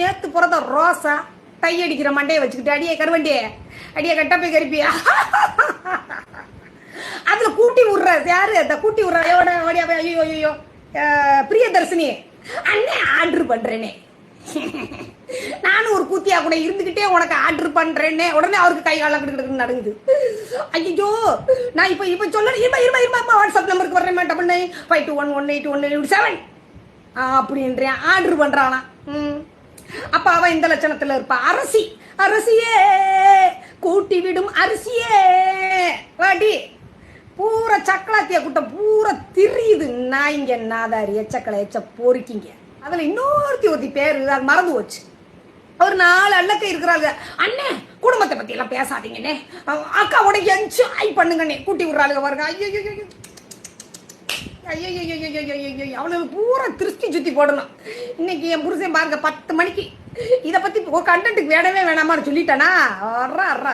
நேத்து பிறந்த ரோசா டை அடிக்கிற மண்டையை வச்சுக்கிட்டு அடியே கருவண்டியே அடியே போய் கருப்பியா? அதுல கூட்டி விடுற யாரு? அந்த கூட்டி விடுற எவட ஓடியா போய் ஐயோ ஐயோ பிரியதர்சினி. அண்ணே ஆர்டர் பண்றேனே. நானும் ஒரு கூத்தியா கூட இருந்துகிட்டே உனக்கு ஆர்டர் பண்றேனே. உடனே அவருக்கு கை காலம் கிட்டு நடக்குது ஐயோ நான் இப்ப இப்ப சொல்ல இருமா இருமா இருமா வாட்ஸ்அப் நம்பருக்கு வர்றேன் double nine five two one one eight one eight seven அப்படின்றேன். Order பண்றானா? ம். அப்ப அவ இந்த லட்சணத்துல இருப்பா. அரசி. அரசியே. கூட்டி விடும் அரிசியே. வாடி. பூரா சக்கலாத்திய கூட்டம் பூரா திரியுது. நாய்ங்க நாதாரி எச்சக்கலை எச்ச பொறுக்கிங்க. அதுல இன்னொருத்தி ஒருத்தி பேர் அது மறந்து போச்சு. அவர் நாலு அள்ளக்க இருக்கிறாரு. அண்ணே குடும்பத்தை பத்தி எல்லாம் பேசாதீங்கண்ணே அக்காவோட என்ஜாய் பண்ணுங்கண்ணே. கூட்டி விடுறாளுங்க பாருங்க. ஐயோ ஐயோ அவனுக்கு பூரா திருஷ்டி சுத்தி போடணும் இன்னைக்கு என் புருஷன் பாருங்க பத்து மணிக்கு இதை பத்தி கண்டென்ட்டுக்கு வேணவே வேணாமான்னு சொல்லிட்டானா வர்றா வர்றா